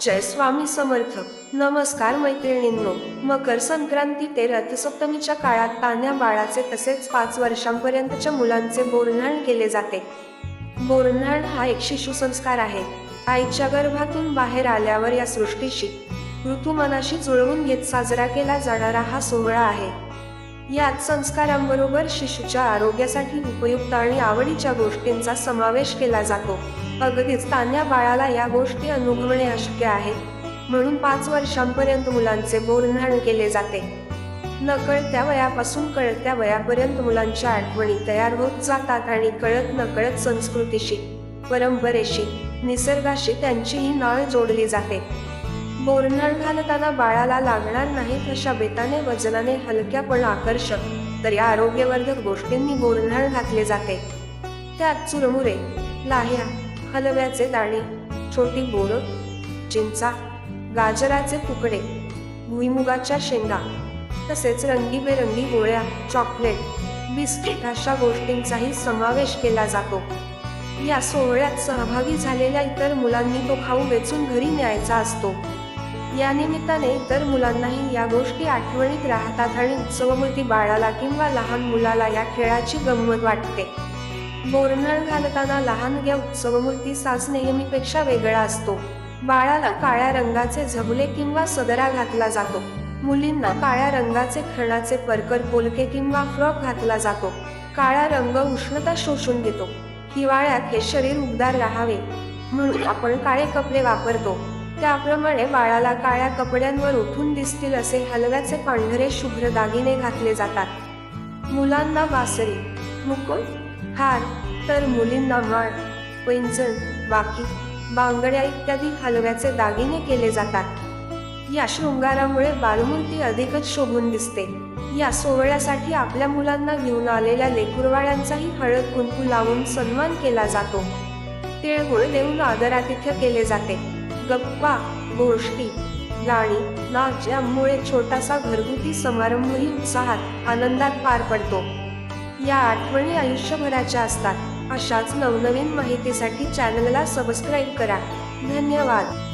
जय स्वामी समर्थ. नमस्कार मैत्रिणींनो. मकर संक्रांती ते रथसप्तमीच्या काळात तान्या बाळाचे तसेच पाच वर्षांपर्यंतच्या मुलांचे बोरन्हाण केले जाते. बोरन्हाण हा एक शिशु संस्कार आहे. आईच्या गर्भातून बाहेर आल्यावर या सृष्टीशी ऋतुमानाशी जुळवून घेत साजरा केला जाणारा हा सोहळा आहे. यात संस्कारांबरोबर शिशूच्या आरोग्यासाठी उपयुक्त आणि आवडीच्या गोष्टींचा समावेश केला जातो. अगदीच तान्या बाळाला या गोष्टी अनुभवणे अशक्य आहे. म्हणून पाच वर्षांपर्यंत मुलांचे बोरधाण केले जाते. नकळत्या वयापासून कळत्या वयापर्यंत मुलांच्या आठवणी तयार होत जातात आणि कळत नकळत संस्कृतीशी परंपरेशी निसर्गाशी त्यांची ही नाळ जोडली जाते. बोरन्हाण घालताना बाळाला लागणार नाहीत अशा बेताने वजनाने हलक्या पण आकर्षक तर या आरोग्यवर्धक गोष्टींनी बोरधाण घातले जाते. त्यात चुरमुरे लाह्या हलव्याचे दाणे छोटी बोरं चिंचा गाजराचे तुकडे भुईमुगाच्या शेंगा तसेच रंगीबेरंगी गोळ्या चॉकलेट बिस्किट अशा गोष्टींचाही समावेश केला जातो. या सोहळ्यात सहभागी झालेल्या इतर मुलांनी तो खाऊ वेचून घरी न्यायचा असतो. या निमित्ताने इतर मुलांनाही या गोष्टी आठवणीत राहतात आणि उत्सवमूर्ती बाळाला किंवा लहान मुलाला या खेळाची गंमत वाटते. बोरन्हाण घालताना लहानग्या उत्सवमूर्ती साज नेहमीपेक्षा वेगळा असतो. बाळाला काळ्या रंगाचे झबले किंवा सदरा घातला जातो. मुलींना काळ्या रंगाचे खणाचे परकर पोलके किंवा फ्रॉक घातला जातो. काळा रंग उष्णता शोषून घेतो. हिवाळ्यात हे शरीर उबदार राहावे. म्हणून आपण काळे कपडे वापरतो. त्याप्रमाणे बाळाला काळ्या कपड्यांवर उठून दिसतील असे हलव्याचे पांढरे शुभ्र दागिने घातले जातात. मुलांना बासरी मुकुट हार तर मुलींना माळ पैंजण बाकी बांगड्या इत्यादी हलव्याचे दागिने केले जातात. या शृंगारामुळे बालमूर्ती अधिकच शोभून दिसते. या सोहळ्यासाठी आपल्या मुलांना घेऊन आलेल्या लेकुरवाळ्यांचाही हळद कुंकू लावून सन्मान केला जातो. तिळगुळ देऊन आदरातिथ्य केले जाते. गप्पा गोष्टी गाणी नाच यामुळे छोटासा घरगुती समारंभही उत्साहात आनंदात पार पडतो. या आठवणी आयुष्यभराच्या असतात अशाच नवनवीन माहितीसाठी चॅनलला सबस्क्राईब करा. धन्यवाद.